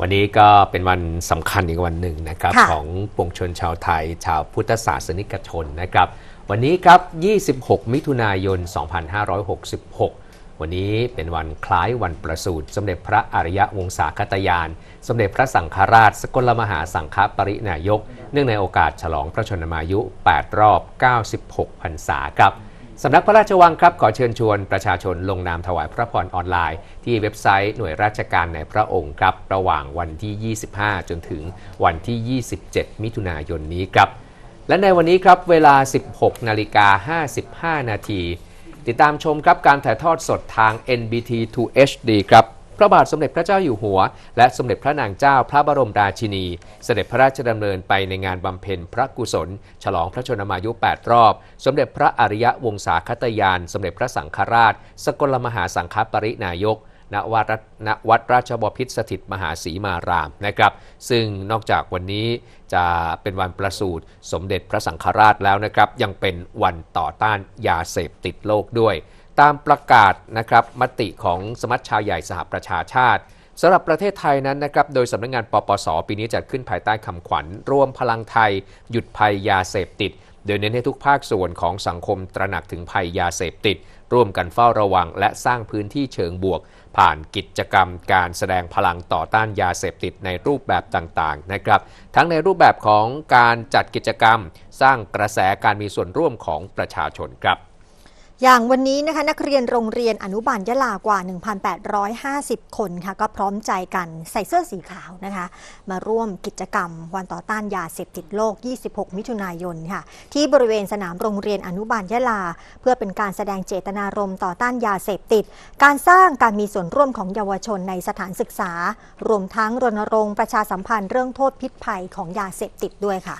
วันนี้ก็เป็นวันสำคัญอีกวันหนึ่งนะครับค่ะของปวงชนชาวไทย ชาวพุทธศาสนิกชนนะครับ วันนี้ครับ 26 มิถุนายน 2566 วันนี้เป็นวันคล้ายวันประสูติสมเด็จพระอริยวงศาคตยาน สมเด็จพระสังฆราช สกลมหาสังฆปรินายก เนื่องในโอกาสฉลองพระชนมายุ 8 รอบ 96 พรรษาครับ สำนักพระราชวังครับขอเชิญชวนประชาชนลงนามถวายพระพรออนไลน์ ที่เว็บไซต์หน่วยราชการในพระองค์ครับ ระหว่างวันที่ 25 จนถึงวันที่ 27 มิถุนายนนี้ครับ และในวันนี้ครับเวลา 16 นาฬิกา 55 นาที ติดตามชมครับการถ่ายทอดสดทาง NBT 2 HD ครับ พระบาทสมเด็จพระเจ้าอยู่หัว และสมเด็จพระนางเจ้าพระบรมราชินี เสด็จพระราชดำเนินไปในงานบำเพ็ญพระกุศล ฉลองพระชนมายุ 8 รอบ สมเด็จพระอริยวงศาคตยาน สมเด็จพระสังฆราช สกลมหาสังฆปรินายกณวัดรัตณวัดราชบพิตรสถิตมหาศรีมารามนะครับ ซึ่งนอกจากวันนี้จะเป็นวันประสูติสมเด็จพระสังฆราชแล้วนะครับ ยังเป็นวันต่อต้านยาเสพติดโลกด้วย ตามประกาศนะครับมติของสมัชชาใหญ่สหประชาชาติสำหรับประเทศไทยนั้นนะครับ โดยสำนักงานปปส ปีนี้จัดขึ้นภายใต้คำขวัญรวมพลังไทย หยุดภัยยาเสพติด โดยเน้นให้ทุกภาคส่วนของสังคมตระหนักถึงภัยยาเสพติด ร่วมกันเฝ้าระวังและสร้างพื้นที่เชิงบวก ผ่านกิจกรรมการแสดงพลังต่อต้านยาเสพติดในรูปแบบต่างๆนะครับ ทั้งในรูปแบบของการจัดกิจกรรม สร้างกระแสการมีส่วนร่วมของประชาชนครับ อย่างวันนี้นะคะนักเรียนโรงเรียนอนุบาลยะลากว่า 1,850 คนค่ะก็พร้อมใจกันใส่เสื้อสีขาวนะคะ มาร่วมกิจกรรมวันต่อต้านยาเสพติดโลก 26 มิถุนายนค่ะ ที่บริเวณสนามโรงเรียนอนุบาลยะลา เพื่อเป็นการแสดงเจตนารมณ์ต่อต้านยาเสพติด การสร้างการมีส่วนร่วมของเยาวชนในสถานศึกษา รวมทั้งรณรงค์ประชาสัมพันธ์เรื่องโทษพิษภัยของยาเสพติดด้วยค่ะ